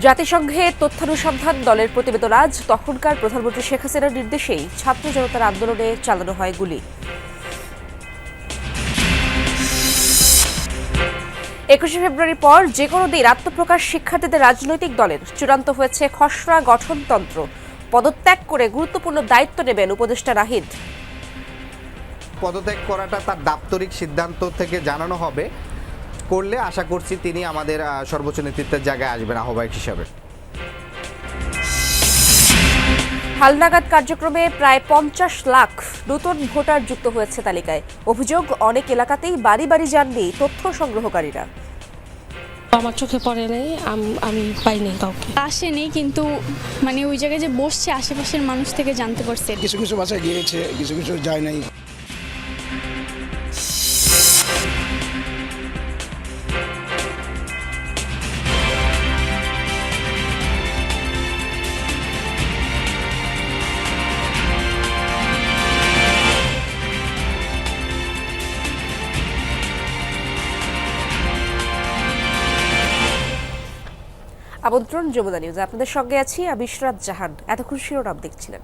জাতিসংঘে তথ্যানুসন্ধান দলের প্রতিবেদন আজ। তখনকার প্রধানমন্ত্রী শেখ হাসিনার নির্দেশেই ছাত্র জনতার আন্দোলনে চালানো হয় গুলি। একুশে ফেব্রুয়ারির পর যে কোনো দিন আত্মপ্রকাশ শিক্ষার্থীদের রাজনৈতিক দলের চূড়ান্ত হয়েছে খসড়া গঠনতন্ত্র। পদত্যাগ করে গুরুত্বপূর্ণ দায়িত্ব নেবেন উপদেষ্টা রাহিদ। পদত্যাগ করাটা তার দাপ্তরিক সিদ্ধান্ত থেকে জানানো হবে। করলে আশা করছি তিনি আমাদের সর্বোচ্চ নেতৃত্বের জায়গায় আসবেন আহ্বায়ক হিসাবে। হালনাগাদ কার্যক্রমে প্রায় পঞ্চাশ লাখ নতুন ভোটার যুক্ত হয়েছে তালিকায়। অভিযোগ অনেক এলাকাতেই বাড়ি বাড়ি যাননি তথ্য সংগ্রহকারীরা। আমার চোখে পড়ে নেই আমি পাইনি কাউকে। আসেনি কিন্তু মানে ওই জায়গায় যে বসছে আশেপাশের মানুষ থেকে জানতে পারছে। কিছু কিছু বাসায় গিয়েছে কিছু কিছু যায় নাই। আমন্ত্রণ যমুনা নিউজ। আপনাদের সঙ্গে আছি আমি ইশরাত জাহান। এতক্ষণ শিরোনাম দেখছিলেন।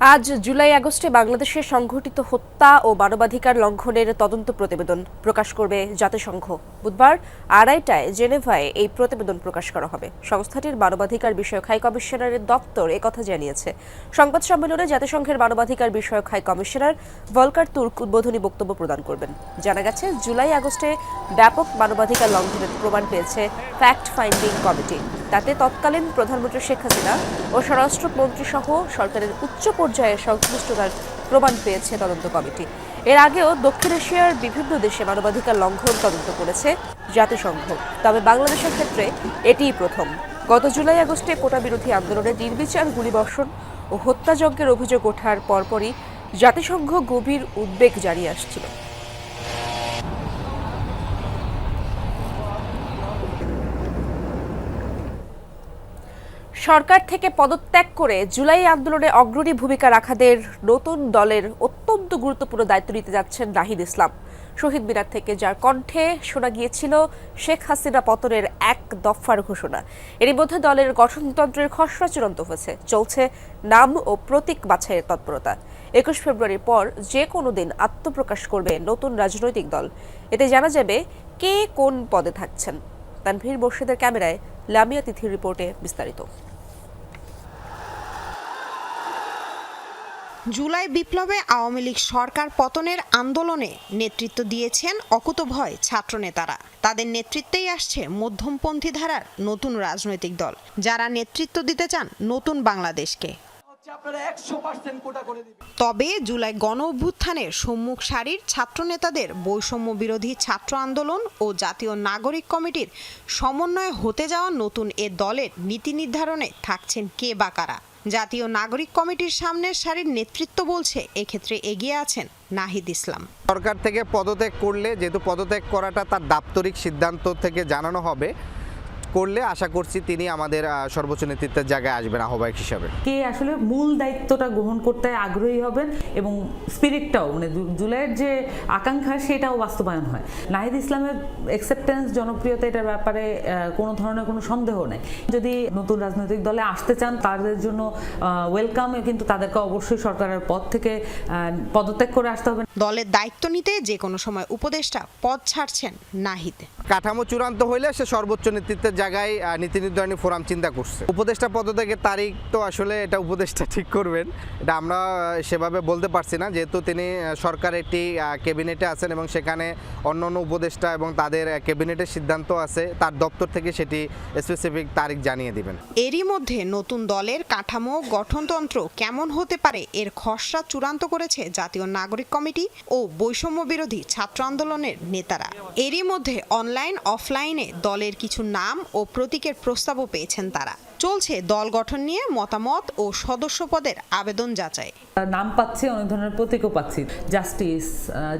আজ জুলাই আগস্টে বাংলাদেশে সংঘটিত হত্যা ও মানবাধিকার লঙ্ঘনের তদন্ত প্রতিবেদন প্রকাশ করবে জাতিসংঘ। বুধবার আড়াইটায় জেনেভায় এই প্রতিবেদন প্রকাশ করা হবে। সংস্থাটির মানবাধিকার বিষয়ক হাই কমিশনারের দপ্তর একথা জানিয়েছে। সংবাদ সম্মেলনে জাতিসংঘের মানবাধিকার বিষয়ক হাই কমিশনার ভলকার তুর্ক উদ্বোধনী বক্তব্য প্রদান করবেন। জানা গেছে, জুলাই আগস্টে ব্যাপক মানবাধিকার লঙ্ঘনের প্রমাণ পেয়েছে ফ্যাক্ট ফাইন্ডিং কমিটি। তাতে তৎকালীন প্রধানমন্ত্রী শেখ হাসিনা ও স্বরাষ্ট্রমন্ত্রী সহ সরকারের উচ্চ পর্যায়ে সংশ্লিষ্টতার প্রমাণ পেয়েছে তদন্ত কমিটি। এর আগেও দক্ষিণ এশিয়ার বিভিন্ন দেশে মানবাধিকার লঙ্ঘন তদন্ত করেছে জাতিসংঘ। তবে বাংলাদেশের ক্ষেত্রে এটিই প্রথম। গত জুলাই আগস্টে কোটা বিরোধী আন্দোলনে নির্বিচার গুলিবর্ষণ ও হত্যাযজ্ঞের অভিযোগ ওঠার পরপরই জাতিসংঘ গভীর উদ্বেগ জারি আসছিল। সরকার থেকে পদত্যাগ করে জুলাই আন্দোলনে অগ্রণী ভূমিকা রাখাদের নতুন দলের অত্যন্ত গুরুত্বপূর্ণ দায়িত্ব নিতে যাচ্ছেন নাহিদ ইসলাম। শহীদ মিনার থেকে যার কণ্ঠে শোনা গিয়েছিল শেখ হাসিনা পতনের এক দফার ঘোষণা। এরই মধ্যে দলের গঠনতন্ত্রের খসড়া চূড়ান্ত হয়েছে। চলছে নাম ও প্রতীক বাছাইয়ের তৎপরতা। একুশ ফেব্রুয়ারির পর যে কোনো দিন আত্মপ্রকাশ করবে নতুন রাজনৈতিক দল। এতে জানা যাবে কে কোন পদে থাকছেন। তানভীর মোর্শেদের ক্যামেরায় লামিয়া তিথির রিপোর্টে বিস্তারিত। জুলাই বিপ্লবে আওয়ামী লীগ সরকার পতনের আন্দোলনে নেতৃত্ব দিয়েছেন অকুতভয় ছাত্রনেতারা। তাদের নেতৃত্বেই আসছে মধ্যমপন্থী ধারার নতুন রাজনৈতিক দল। যারা নেতৃত্ব দিতে চান নতুন বাংলাদেশকে। তবে জুলাই গণ অভ্যুত্থানের সম্মুখ সারির ছাত্রনেতাদের বৈষম্য বিরোধী ছাত্র আন্দোলন ও জাতীয় নাগরিক কমিটির সমন্বয়ে হতে যাওয়া নতুন এ দলের নীতি নির্ধারণে থাকছেন কে বা কারা। জাতীয় নাগরিক কমিটির সামনের সারির নেতৃত্ব বলছে, এক্ষেত্রে এগিয়ে আছেন নাহিদ ইসলাম। সরকার থেকে পদত্যাগ করলে, যেহেতু পদত্যাগ করাটা তার দাপ্তরিক সিদ্ধান্ত থেকে জানানো হবে করলে আশা করছি তিনি আমাদের সর্বোচ্চ নেতৃত্বের জায়গায় আসবেন আহ্বায়ক হিসাবে। কে আসলে মূল দায়িত্বটা গ্রহণ করতে আগ্রহী হবেন এবং স্পিরিটটাও মানে জুলাইয়ের যে আকাঙ্ক্ষা সেটাও বাস্তবায়ন হয়। নাহিদ ইসলামের অ্যাকসেপ্টেন্স জনপ্রিয়তা এটার ব্যাপারে কোনো ধরনের কোনো সন্দেহ নেই। যদি নতুন রাজনৈতিক দলে আসতে চান তাদের জন্য ওয়েলকাম কিন্তু তাদেরকে অবশ্যই সরকারের পদ থেকে পদত্যাগ করে আসতে হবে। দলের দায়িত্ব নিতে যে কোনো সময় উপদেষ্টা পদ ছাড়ছেন নাহিদ। কাঠামো চূড়ান্ত হইলে সে সর্বোচ্চ নেতৃত্বের জায়গায় নীতি নির্ধারণী ফোরাম চিন্তা করছে। উপদেষ্টা পদ থেকে তারিখ তো আসলে এটা উপদেষ্টা ঠিক করবেন। এটা আমরা সেভাবে বলতে পারছি না। যেহেতু তিনি সরকার একটি ক্যাবিনেটে আছেন এবং সেখানে অন্য অন্য উপদেষ্টা এবং তাদের ক্যাবিনেটের সিদ্ধান্ত আছে, তার দপ্তর থেকে সেটি স্পেসিফিক তারিখ জানিয়ে দিবেন। এরই মধ্যে নতুন দলের কাঠামো, গঠনতন্ত্র কেমন হতে পারে এর খসড়া চূড়ান্ত করেছে জাতীয় নাগরিক কমিটি ও বৈষম্য বিরোধী ছাত্র আন্দোলনের নেতারা। এরই মধ্যে অনলাইন অফলাইনে দলের কিছু নাম প্রতীকের প্রস্তাবও পেয়েছেন তারা। চলছে দল গঠন নিয়ে মতামত ও সদস্য পদের আবেদন যাচাই। নাম পাচ্ছি অনেক ধরনের প্রতীকও পাচ্ছি। জাস্টিস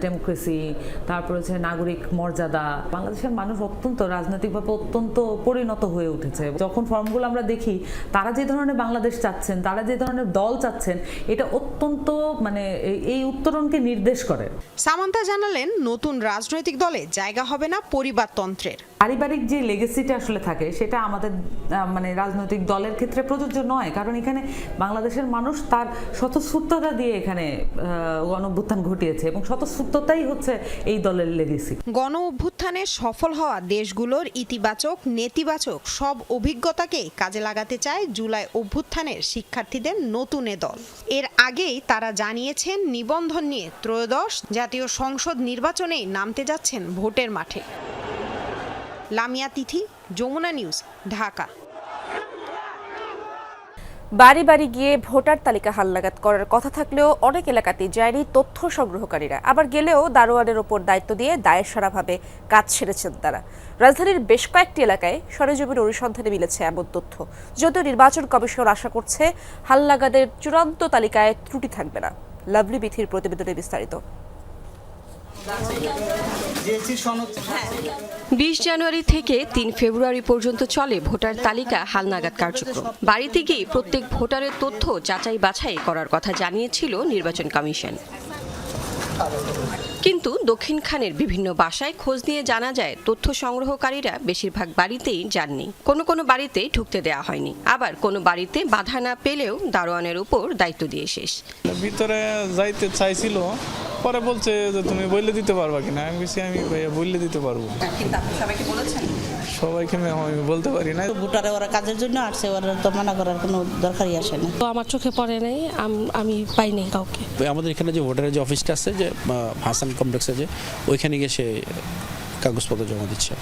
ডেমোক্রেসি তারপর হচ্ছে নাগরিক মর্যাদা। বাংলাদেশের মানুষ অত্যন্ত রাজনৈতিকভাবে অত্যন্ত পরিণত হয়ে উঠেছে। যখন ফর্মগুলো আমরা দেখি তারা যে ধরনের বাংলাদেশ চাচ্ছেন তারা যে ধরনের দল চাচ্ছেন এটা অত্যন্ত মানে এই- উত্তরণকে নির্দেশ করে। সামান্তা জানালেন নতুন রাজনৈতিক দলে জায়গা হবে না পরিবারতন্ত্রের। পারিবারিক যে লেগেসিটা আসলে থাকে সেটা আমাদের মানে রাজনৈতিক দলের ক্ষেত্রে প্রযোজ্য নয়, কারণ এখানে বাংলাদেশের মানুষ তার স্বতঃস্ফূর্ততা দিয়ে এখানে গণভ্যুত্থান ঘটিয়েছে এবং স্বতঃস্ফূর্ততাই হচ্ছে এই দলের লেগেসি গণ অভ্যুত্থানে সফল হওয়া দেশগুলোর ইতিবাচক, নেতিবাচক সব অভিজ্ঞতাকেই কাজে লাগাতে চায় জুলাই অভ্যুত্থানের শিক্ষার্থীদের নতুন এ দল। এর আগেই তারা জানিয়েছেন নিবন্ধন নিয়ে ত্রয়োদশ জাতীয় সংসদ নির্বাচনেই নামতে যাচ্ছেন ভোটের মাঠে। লামিয়া তিথি, যমুনা নিউজ, ঢাকা। বাড়ি বাড়ি গিয়ে ভোটার তালিকা হালনাগাদ করার কথা থাকলেও অনেক এলাকাতেই যায়নি তথ্য সংগ্রহকারীরা। আবার গেলেও দারোয়ানের ওপর দায়িত্ব দিয়ে দায়ের সারাভাবে কাজ সেরেছেন তারা। রাজধানীর বেশ কয়েকটি এলাকায় সরেজমিন অনুসন্ধানে মিলেছে এমন তথ্য। যদিও নির্বাচন কমিশন আশা করছে হালনাগাদের চূড়ান্ত তালিকায় ত্রুটি থাকবে না। লাভলি বিথির প্রতিবেদনে বিস্তারিত। বিশ জানুয়ারি থেকে তিন ফেব্রুয়ারি পর্যন্ত চলে ভোটার তালিকা হালনাগাদ কার্যক্রম। বাড়িতে গিয়ে প্রত্যেক ভোটারের তথ্য যাচাই বাছাই করার কথা জানিয়েছিল নির্বাচন কমিশন। কিন্তু দক্ষিণ খানের বিভিন্ন বাসায় খোঁজ নিয়ে জানা যায় তথ্য সংগ্রহকারীরা বেশিরভাগ বাড়িতেই যাননি। কোনো কোনো বাড়িতে ঢুকতে দেওয়া হয়নি। আবার কোনো বাড়িতে বাধা না পেলেও দারোয়ানের উপর দায়িত্ব দিয়ে শেষ। ভিতরে যাইতে চাইছিল পরে বলছে যে তুমি বললে দিতে পারবা কিনা? আমি বলছি আমি ভাইয়া বললে দিতে পারব। কিন্তু আপনি সবাইকে আমি আমি বলতে পারি না। ভোটারে ওরা কাজের জন্য আসছে ওরা তো মানা করার কোনো দরকারই আসে না। তো আমার চোখে পড়ে নাই আমি পাই নাই কাউকে। আমাদের এখানে যে ভোটারের যে অফিসটা আছে যে হাসান কমপ্লেক্সে যে ওইখানে গিয়ে সে কাগজপত্র জমা দিচ্ছে।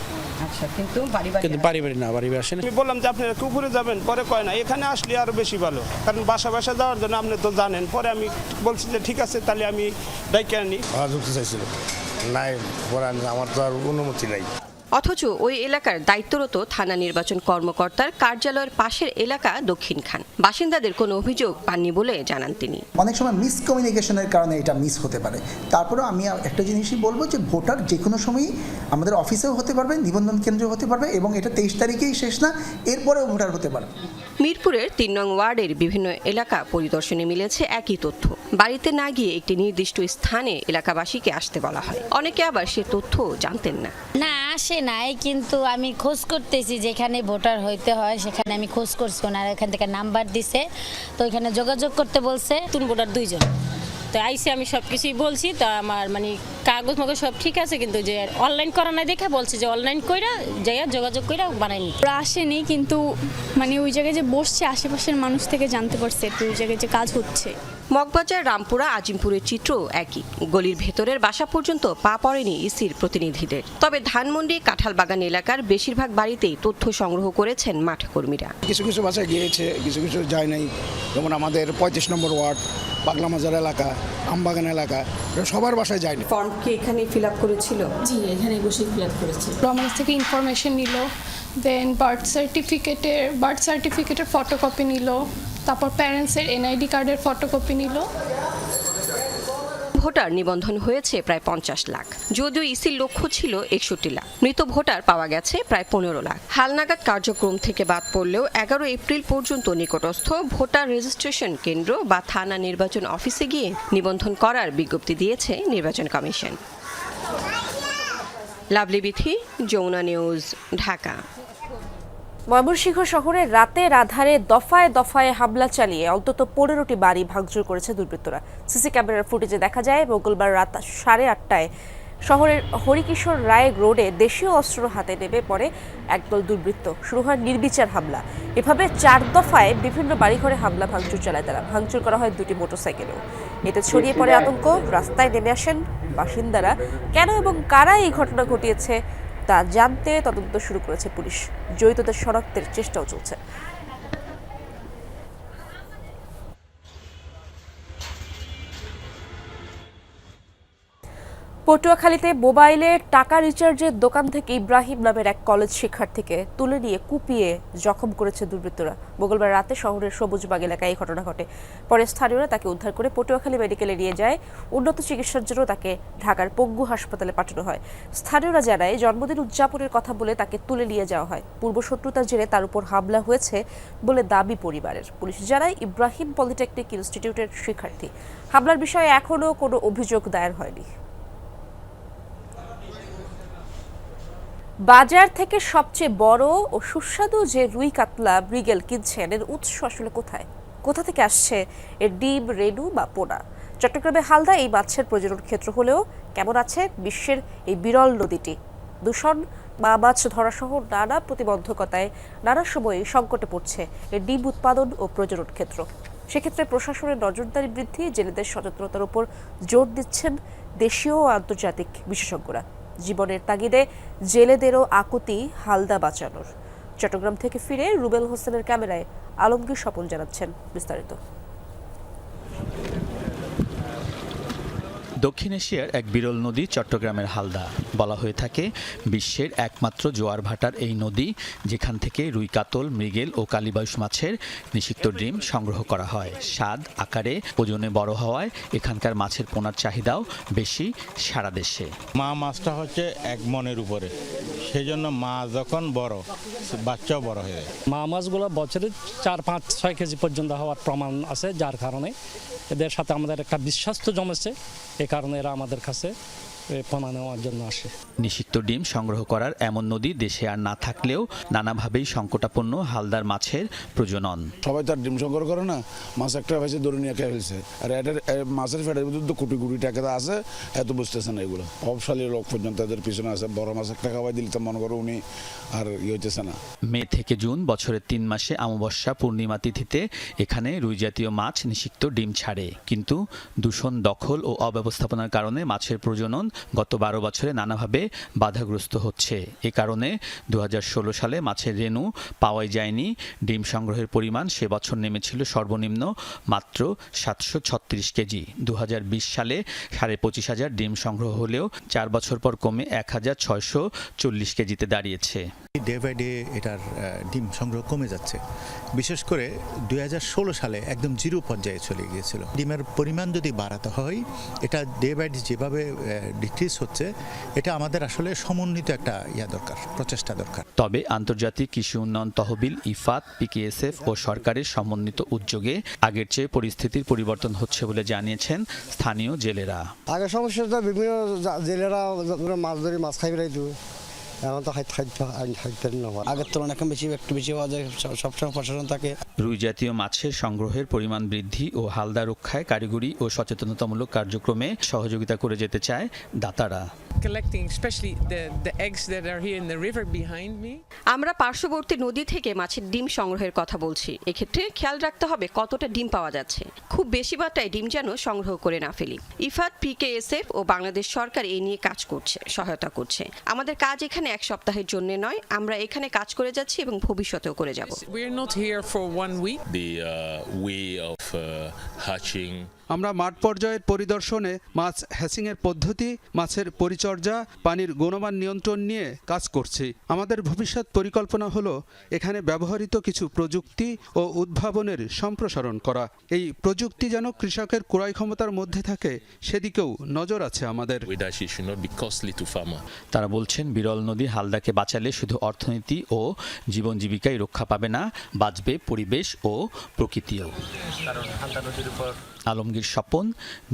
কিন্তু বাড়ি বাড়ি না বাড়ি বাড়ি আসে না আমি বললাম যে আপনারা যাবেন? পরে কয় না এখানে আসলে আরও বেশি ভালো। কারণ বাসা বাসা যাওয়ার জন্য আপনি তো জানেন। পরে আমি বলছি যে ঠিক আছে তাহলে আমি ডাইকে আনি। চাইছিল। নাই আমার তো আর অনুমতি নাই। অথচ ওই এলাকার দায়িত্বরত থানা নির্বাচন কর্মকর্তার কার্যালয়ের পাশের এলাকা দক্ষিণ খান। বাসিন্দাদের কোনো অভিযোগ পাননি বলে জানান তিনি। অনেক সময় মিসকমিউনিকেশনের কারণে এটা মিস হতে পারে। তারপরেও আমি একটা জিনিসই বলব যে ভোটার যে কোনো সময়ই আমাদের অফিসেও হতে পারবে নিবন্ধন কেন্দ্র হতে পারবে এবং এটা তেইশ তারিখেই শেষ না এরপরেও ভোটার হতে পারবে মিরপুরের তিন নং ওয়ার্ডের বিভিন্ন এলাকা পরিদর্শনে মিলেছে একই তথ্য। বাড়িতে না গিয়ে একটি নির্দিষ্ট স্থানে এলাকাবাসীকে আসতে বলা হয়। অনেকে আবার সে তথ্য জানতেন না। না আসে নাই কিন্তু আমি খোঁজ করতেছি যেখানে ভোটার হইতে হয় সেখানে আমি খোঁজ করছি। ওনারা এখান থেকে নাম্বার দিছে তো ওইখানে যোগাযোগ করতে বলছে। নতুন ভোটার দুইজন। তো আইসি আমি সব কিছুই বলছি তা আমার মানে কাগজ মগজ সব ঠিক আছে কিন্তু যে অনলাইন করা নাই দেখে বলছে যে অনলাইন কইরা যাইয়া যোগাযোগ কইরা বানাই নিতে। ওরা আসেনি কিন্তু মানে ওই জায়গায় যে বসছে আশেপাশের মানুষ থেকে জানতে পারছে একটু ওই জায়গায় যে কাজ হচ্ছে। মগবাজার রামপুরা আজিমপুরের চিত্র একই। গলির ভেতরের বাসা পর্যন্ত পা পড়েনি ইসির প্রতিনিধিদের। তবে ধানমন্ডি কাঁঠালবাগান এলাকার বেশিরভাগ বাড়িতেই তথ্য সংগ্রহ করেছেন মাঠ কর্মীরা। কিছু কিছু বাসায় গিয়েছে কিছু কিছু যায় নাই। যেমন আমাদের পঁয়ত্রিশ নম্বর ওয়ার্ড পাগলা মাজার এলাকা আমবাগান এলাকা সবার বাসায় যায়নি ফর্ম কি এখানে ফিল আপ করেছিল? জি এখানে বসে ফিল করেছি। আমার থেকে ইনফরমেশন নিল দেন বার্থ সার্টিফিকেটের বার্থ সার্টিফিকেটের ফটোকপি নিল তারপর প্যারেন্টসের এনআইডি কার্ডের ফটোকপি নিল। ভোটার নিবন্ধন হয়েছে প্রায় পঞ্চাশ লাখ। যদিও ইসির লক্ষ্য ছিল একষট্টি লাখ। মৃত ভোটার পাওয়া গেছে প্রায় পনেরো লাখ। হালনাগাদ কার্যক্রম থেকে বাদ পড়লেও এগারো এপ্রিল পর্যন্ত নিকটস্থ ভোটার রেজিস্ট্রেশন কেন্দ্র বা থানা নির্বাচন অফিসে গিয়ে নিবন্ধন করার বিজ্ঞপ্তি দিয়েছে নির্বাচন কমিশন। লাভলি বিথি, যমুনা নিউজ, ঢাকা। ময়মনসিংহ শহরে রাতের আধারে দফায় দফায় হামলা চালিয়ে অন্তত পনেরোটি বাড়ি ভাঙচুর করেছে দুর্বৃত্তরা। সিসি ক্যামেরার ফুটেজে দেখা যায়, মঙ্গলবার রাত সাড়ে আটটায় শহরের হরিকিশোর রায় রোডে দেশীয় অস্ত্র হাতে নেমে পড়ে একদল দুর্বৃত্ত। শুরু হয় নির্বিচার হামলা। এভাবে চার দফায় বিভিন্ন বাড়িঘরে হামলা ভাঙচুর চালায় তারা। ভাঙচুর করা হয় দুটি মোটরসাইকেলেও। এতে ছড়িয়ে পড়ে আতঙ্ক। রাস্তায় নেমে আসেন বাসিন্দারা। কেন এবং কারা এই ঘটনা ঘটিয়েছে? তা জানতে তদন্ত শুরু করেছে পুলিশ। জড়িতদের শনাক্তের চেষ্টাও চলছে। পটুয়াখালীতে মোবাইলে টাকা রিচার্জের দোকান থেকে ইব্রাহিম নামের এক কলেজ শিক্ষার্থীকে তুলে নিয়ে কুপিয়ে জখম করেছে দুর্বৃত্তরা। মঙ্গলবার রাতে শহরের সবুজবাগ এলাকায় এই ঘটনা ঘটে। পরে স্থানীয়রা তাকে উদ্ধার করে পটুয়াখালী মেডিকেলে নিয়ে যায়। উন্নত চিকিৎসার জন্য তাকে ঢাকার পঙ্গু হাসপাতালে পাঠানো হয়। স্থানীয়রা জানায়, জন্মদিন উদযাপনের কথা বলে তাকে তুলে নিয়ে যাওয়া হয়। পূর্বশত্রুতার জেরে তার উপর হামলা হয়েছে বলে দাবি পরিবারের। পুলিশ জানায়, ইব্রাহিম পলিটেকনিক ইনস্টিটিউটের শিক্ষার্থী। হামলার বিষয়ে এখনও কোনো অভিযোগ দায়ের হয়নি। বাজার থেকে সবচেয়ে বড় ও সুস্বাদু যে রুই কাতলা ব্রিগেল কিনছেন, এর উৎস আসলে কোথায়? কোথা থেকে আসছে এর ডিম, রেণু বা পোনা? চট্টগ্রামে হালদা এই মাছের প্রজনন ক্ষেত্র হলেও কেমন আছে বিশ্বের এই বিরল নদীটি? দূষণ, মা মাছ ধরাসহ নানা প্রতিবন্ধকতায় নানা সময়ে সংকটে পড়ছে এর ডিম উৎপাদন ও প্রজনন ক্ষেত্র। সেক্ষেত্রে প্রশাসনের নজরদারি বৃদ্ধি, জেলেদের সচেতনতার উপর জোর দিচ্ছেন দেশীয় ও আন্তর্জাতিক বিশেষজ্ঞরা। জীবনের তাগিদে জেলেদেরও আকুতি হালদা বাঁচানোর। চট্টগ্রাম থেকে ফিরে রুবেল হোসেনের ক্যামেরায় আলমগীর স্বপন জানাচ্ছেন বিস্তারিত। দক্ষিণ এশিয়ার এক বিরল নদী চট্টগ্রামের হালদা। বলা হয়ে থাকে বিশ্বের একমাত্র জোয়ার ভাটার এই নদী যেখান থেকে রুই কাতল মৃগেল ও কালিবাউস মাছের নিষিক্ত ডিম সংগ্রহ করা হয়। স্বাদ আকারে ওজনে বড় হওয়ায় এখানকার মাছের পোনার চাহিদাও বেশি সারা দেশে। মা মাছটা হচ্ছে এক মনের উপরে। সেই জন্য মা যখন বড় বাচ্চাও বড় হয়ে যায়। মা মাছগুলো বছরে চার পাঁচ ছয় কেজি পর্যন্ত হওয়ার প্রমাণ আছে যার কারণে এদের সাথে আমাদের একটা বিশ্বাস তো জমেছে। এ কারণে এরা আমাদের কাছে পোনা নেওয়ার জন্য আসে। নিষিক্ত ডিম সংগ্রহ করার এমন নদী দেশে আর না থাকলেও নানাভাবেই সংকটাপন্ন হালদার মাছের প্রজনন। সবাই তার ডিম সংগ্রহ করে না মাছ একটা হয়েছে ধরে নিয়ে খেয়ে ফেলছে। আর এটার মাছের ফেটের ভিতরে তো কোটি কোটি টাকা আছে এত বুঝতেছে না এগুলো। অবসালী লোক পর্যন্ত এদের পিছনে আছে বড় মাছ একটা খাওয়াই দিলে তো মনে করো উনি আর ইয়ে হইতেছে না। মে থেকে জুন বছরের তিন মাসে অমাবস্যা পূর্ণিমা তিথিতে এখানে রুই জাতীয় মাছ নিষিক্ত ডিম ছাড়ে। কিন্তু দূষণ দখল ও অব্যবস্থাপনার কারণে মাছের প্রজনন গত বারো বছরে নানাভাবে বাধাগ্রস্ত হচ্ছে। এ কারণে দু হাজার ষোলো সালে মাছের রেণু পাওয়াই যায়নি। ডিম সংগ্রহের পরিমাণ সে বছর নেমেছিল সর্বনিম্ন মাত্র সাতশো ছত্রিশ কেজি। দু হাজার বিশ সালে সাড়ে পঁচিশ হাজার ডিম সংগ্রহ হলেও চার বছর পর কমে এক হাজার ছয়শো চল্লিশ কেজিতে দাঁড়িয়েছে। ডে বাই ডে এটার ডিম সংগ্রহ কমে যাচ্ছে। বিশেষ করে দু হাজার ষোলো সালে একদম জিরো পর্যায়ে চলে গিয়েছিল। ডিমের পরিমাণ যদি বাড়াতে হয়, এটা ডে বাই ডে যেভাবে ডিক্রিজ হচ্ছে এটা আমাদের আসলে সমন্বিত একটা ইয়া দরকার প্রচেষ্টা দরকার। তবে আন্তর্জাতিক কৃষি উন্নয়ন তহবিল ইফাত পিকেএসএফ ও সরকারের সমন্বিত উদ্যোগে আগের চেয়ে পরিস্থিতির পরিবর্তন হচ্ছে বলে জানিয়েছেন স্থানীয় জেলেরা। আগে সমস্যাটা বিভিন্ন জেলেরা মাছ ধরে মাছ খাই বেড়াইতো আগের তুলনায় এখন বেশি হওয়া যায় সবসময় প্রশাসন থাকে। রুই জাতীয় মাছের সংগ্রহের পরিমাণ বৃদ্ধি ও হালদা রক্ষায় কারিগরি ও সচেতনতামূলক কার্যক্রমে সহযোগিতা করে যেতে চায় দাতারা। Collecting, especially the, the eggs that are here in the river behind me. আমরা পার্শ্ববর্তী নদী থেকে মাছের ডিম সংগ্রহের কথা বলছি। এক্ষেত্রে খেয়াল রাখতে হবে কতটা ডিম পাওয়া যাচ্ছে। খুব বেশি মাত্রায় ডিম যেন সংগ্রহ করে না ফেলি। ইফাত পিকেএসএফ ও বাংলাদেশ সরকার এই নিয়ে কাজ করছে সহায়তা করছে। আমাদের কাজ এখানে এক সপ্তাহের জন্য নয় আমরা এখানে কাজ করে যাচ্ছি এবং ভবিষ্যতেও করে যাব। We're not here for one week. the uh, way of uh, hatching আমরা মাঠ পর্যায়ের পরিদর্শনে মাছ হ্যাচিংয়ের পদ্ধতি মাছের পরিচর্যা পানির গুণমান নিয়ন্ত্রণ নিয়ে কাজ করছি। আমাদের ভবিষ্যৎ পরিকল্পনা হলো এখানে ব্যবহৃত কিছু প্রযুক্তি ও উদ্ভাবনের সম্প্রসারণ করা। এই প্রযুক্তি যেন কৃষকের ক্রয় ক্ষমতার মধ্যে থাকে সেদিকেও নজর আছে আমাদের. তারা বলছেন বিরল নদী হালদাকে বাঁচালে শুধু অর্থনীতি ও জীবন জীবিকায় রক্ষা পাবে না বাঁচবে পরিবেশ ও প্রকৃতিও। আলমগীর স্বপন,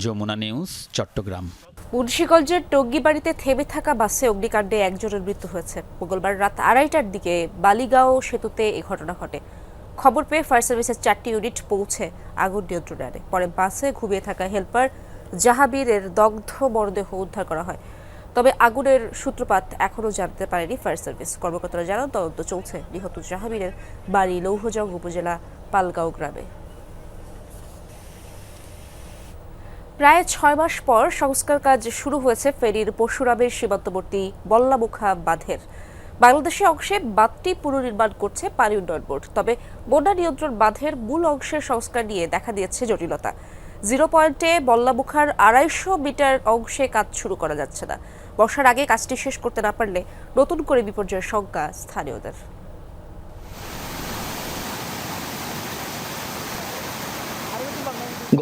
যমুনা নিউজ, চট্টগ্রাম। মুন্সীগঞ্জের টঙ্গিবাড়িতে থেমে থাকা বাসে অগ্নিকাণ্ডে একজনের মৃত্যু হয়েছে। মঙ্গলবার রাত আড়াইটার দিকে বালিগাঁও সেতুতে এই ঘটনা ঘটে। খবর পেয়ে ফায়ার সার্ভিসের চারটি ইউনিট পৌঁছে আগুন নিয়ন্ত্রণে আনে। পরে বাসে ঘুমিয়ে থাকা হেল্পার জাহাবীরের দগ্ধ মরদেহ উদ্ধার করা হয়। তবে আগুনের সূত্রপাত এখনও জানতে পারেনি ফায়ার সার্ভিস। কর্মকর্তারা জানান, তদন্ত চলছে। নিহত জাহাবীরের বাড়ি লৌহজং উপজেলা পালগাঁও গ্রামে। প্রায় ছয় মাস পর সংস্কার কাজ শুরু হয়েছে ফেনীর পরশুরামের সীমান্তবর্তী বল্লামুখা বাঁধের। বাংলাদেশের অংশে বাঁধটি পুনর্নির্মাণ করছে পানি উন্নয়ন বোর্ড। তবে বন্যা নিয়ন্ত্রণ বাঁধের মূল অংশের সংস্কার নিয়ে দেখা দিয়েছে জটিলতা। জিরো পয়েন্টে বল্লামুখার আড়াইশো মিটার অংশে কাজ শুরু করা যাচ্ছে না। বর্ষার আগে কাজটি শেষ করতে না পারলে নতুন করে বিপর্যয়ের শঙ্কা স্থানীয়দের।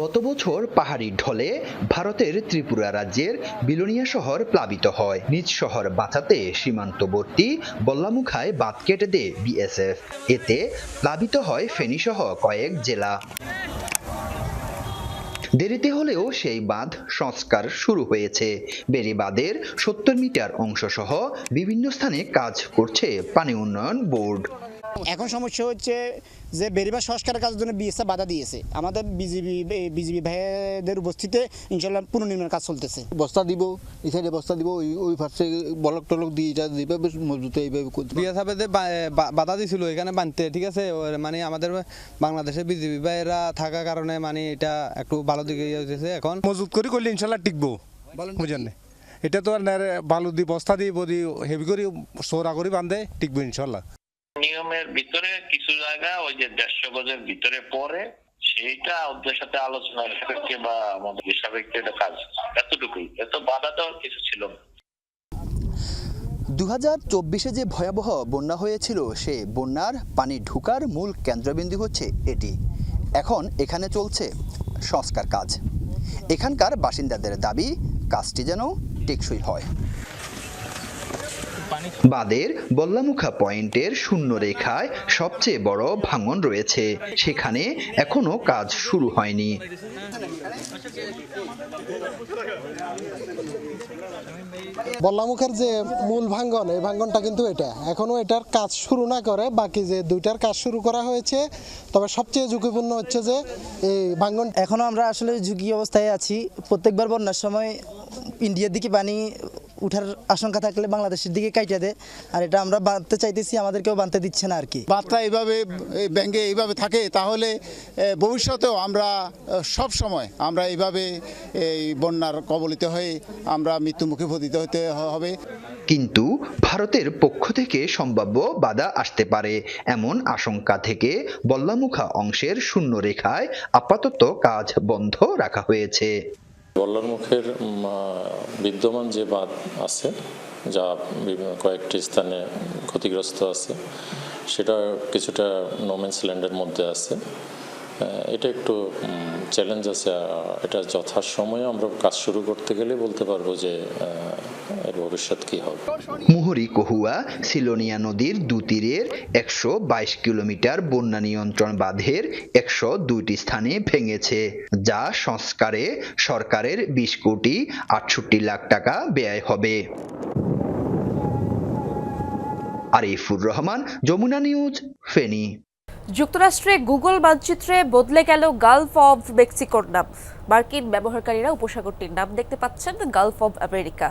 গত বছর পাহাড়ি ঢলে ভারতের ত্রিপুরা রাজ্যের বিলোনিয়া শহর প্লাবিত হয়। নিজ শহর বাঁচাতে সীমান্তবর্তী বল্লামুখায় বাঁধ কেটে দেয় বিএসএফ। এতে প্লাবিত হয় ফেনীসহ কয়েক জেলা। দেরিতে হলেও সেই বাঁধ সংস্কার শুরু হয়েছে। বেড়িবাঁধের সত্তর মিটার অংশসহ বিভিন্ন স্থানে কাজ করছে পানি উন্নয়ন বোর্ড। এখন সমস্যা হচ্ছে যে বেরিবার সংস্কারের কাজের জন্য বিএসএ বাধা দিয়েছে। আমাদের বিজিবি বিজিবি ভাইদের উপস্থিতিতে ইনশাল্লাহ পুনর্নির্মাণ কাজ চলতেছে। বস্তা দিব এই সাইডে বস্তা দিব ওই ওই পাশে বলক টলক দিয়ে এটা এইভাবে মজবুত এইভাবে করতে বিয়া বাধা দিছিল এখানে বানতে ঠিক আছে? মানে আমাদের বাংলাদেশে বিজেপি ভাইয়েরা থাকার কারণে মানে এটা একটু ভালো দিকে ইয়ে হইতেছে এখন। মজুত করি করলে ইনশাল্লাহ টিকবো। বুঝেন না? এটা তো আর বালু দি বস্তা দিয়ে বদি হেভি করে সোরা করে বান্ধে টিকবো ইনশাল্লাহ নিয়মের ভিতরে কিছু জায়গা, ওই যে দেড়শো গজের ভিতরে পরে সেইটা ওদের সাথে আলোচনা সাপেক্ষে বা আমাদের সাপেক্ষে এটা কাজ, এতটুকুই। এত বাধা দেওয়ার কিছু ছিল না। দু হাজার চব্বিশে যে ভয়াবহ বন্যা হয়েছিল, সে বন্যার পানি ঢুকার মূল কেন্দ্রবিন্দু হচ্ছে এটি। এখন এখানে চলছে সংস্কার কাজ। এখানকার বাসিন্দাদের দাবি, কাজটি যেন টেকসই হয়। বাদের বল্লামুখা পয়েন্টের শূন্য রেখায় সবচেয়ে বড় ভাঙন রয়েছে। সেখানে এখনও কাজ শুরু হয়নি। বল্লামুখের যে মূল ভাঙ্গন এই ভাঙ্গনটা কিন্তু এটা। এখনও এটার কাজ শুরু না করে বাকি যে দুইটার কাজ শুরু করা হয়েছে তবে সবচেয়ে ঝুঁকিপূর্ণ হচ্ছে যে এই ভাঙ্গন এখনও আমরা আসলে ঝুঁকি অবস্থায় আছি। প্রত্যেকবার বন্যার সময় ইন্ডিয়ার দিকে পানি উঠার আশঙ্কা থাকলে বাংলাদেশের দিকে কাইটা দেয় আর এটা আমরা বাঁধতে চাইতেছি আমাদেরকেও বাঁধতে দিচ্ছে না আর কি। বার্তা এইভাবে এই ব্যাংকে এইভাবে থাকে তাহলে ভবিষ্যতেও আমরা সব সময় আমরা এইভাবে এই বন্যার কবলিত হয়ে আমরা মৃত্যুমুখে পতিত হতে হবে। কিন্তু ভারতের পক্ষ থেকে সম্ভাব্য বাধা আসতে পারে এমন আশঙ্কা থেকে বল্লামুখা অংশের শূন্য রেখায় আপাতত কাজ বন্ধ রাখা হয়েছে। বল্লার মুখের বিদ্যমান যে বাঁধ আছে, যা কয়েকটি স্থানে ক্ষতিগ্রস্ত আছে, সেটা কিছুটা নোমেন্স ল্যান্ডের মধ্যে আছে। এটা একটু চ্যালেঞ্জ আছে। এটা যথাসময়ে আমরা কাজ শুরু করতে গেলে বলতে পারব যে এর ভবিষ্যৎ কী হবে? মুহুরী কহুয়া সিলোনিয়া নদীর দুতীরের একশো বাইশ কিলোমিটার বন্যা নিয়ন্ত্রণ বাঁধের একশো দুইটি স্থানে ভেঙেছে যা সংস্কারে সরকারের বিশ কোটি আটষট্টি লাখ টাকা ব্যয় হবে। আরিফুর রহমান যমুনা নিউজ ফেনী। যুক্তরাষ্ট্রে গুগল মানচিত্রে বদলে গেল গালফ অব মেক্সিকোর নাম। মার্কিন ব্যবহারকারীরা উপসাগরটির নাম দেখতে পাচ্ছেন Gulf of America.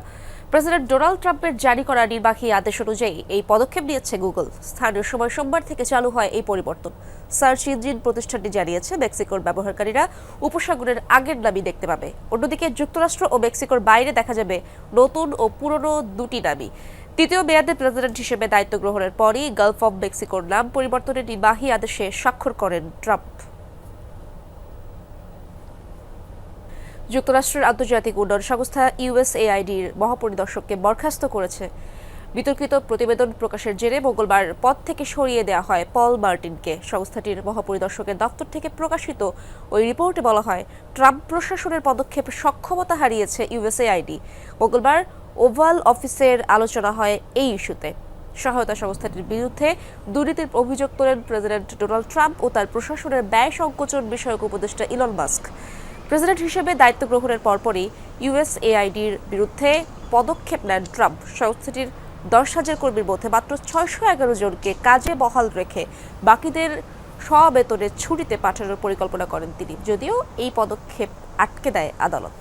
President Donald ট্রাম্পের জারি করা নির্বাহী আদেশ অনুযায়ী এই পদক্ষেপ নিয়েছে গুগল। স্থানীয় সময় সোমবার থেকে চালু হয় এই পরিবর্তন। সার্চ ইঞ্জিন প্রতিষ্ঠানটি জানিয়েছে, মেক্সিকোর ব্যবহারকারীরা উপসাগরের আগের নামই দেখতে পাবে। অন্যদিকে যুক্তরাষ্ট্র ও মেক্সিকোর বাইরে দেখা যাবে নতুন ও পুরনো দুটি নামই। তৃতীয় মেয়াদে প্রেসিডেন্ট হিসেবে দায়িত্ব গ্রহণের পরই গালফ অব মেক্সিকোর নাম পরিবর্তনের নির্বাহী আদেশে স্বাক্ষর করেন ট্রাম্প। যুক্তরাষ্ট্রের আন্তর্জাতিক উন্নয়ন সংস্থা ইউএসএআইডির মহাপরিদর্শককে বরখাস্ত করেছে। বিতর্কিত প্রতিবেদন প্রকাশের জেরে মঙ্গলবার পদ থেকে সরিয়ে দেওয়া হয় পল মার্টিনকে। সংস্থাটির মহাপরিদর্শকের দপ্তর থেকে প্রকাশিত ওই রিপোর্টে বলা হয়, ট্রাম্প প্রশাসনের পদক্ষেপ সক্ষমতা হারিয়েছে ইউএসএআইডি। মঙ্গলবার ওভাল অফিসের আলোচনা হয় এই ইস্যুতে। সহায়তা সংস্থাটির বিরুদ্ধে দুর্নীতির অভিযোগ তোলেন প্রেসিডেন্ট ডোনাল্ড ট্রাম্প ও তার প্রশাসনের ব্যয় সংকোচন বিষয়ক উপদেষ্টা ইলন মাস্ক। প্রেসিডেন্ট হিসেবে দায়িত্ব গ্রহণের পরপরই ইউএসএআইডির বিরুদ্ধে পদক্ষেপ নেন ট্রাম্প। সংস্থাটির দশ হাজার কর্মীর মধ্যে মাত্র ছয়শো এগারো জনকে কাজে বহাল রেখে বাকিদের সবেতনে ছুটিতে পাঠানোর পরিকল্পনা করেন তিনি। যদিও এই পদক্ষেপ আটকে দেয় আদালত।